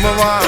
number one.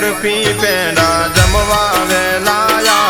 Barfi પેડા જમવા વેલાયા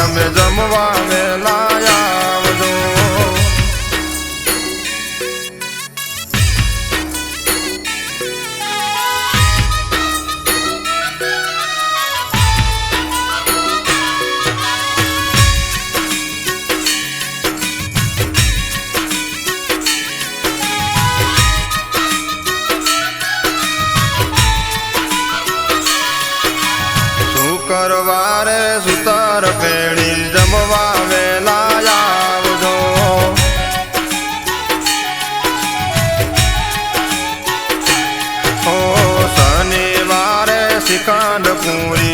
નરવારે સુતર પેડી જમવા વેલા આવજો. ઓ શનિવારે સિકંદ પૂરી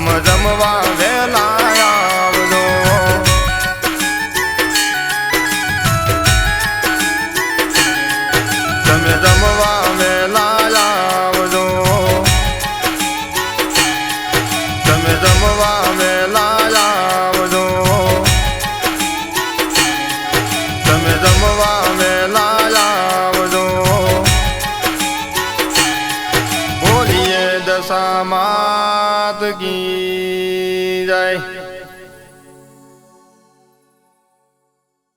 રમ રમવા વેલા આવજો. તમે રમવા વેલા તમે રમવા વેલા તમે રમવા વેલા આવજો. બોલીએ যায়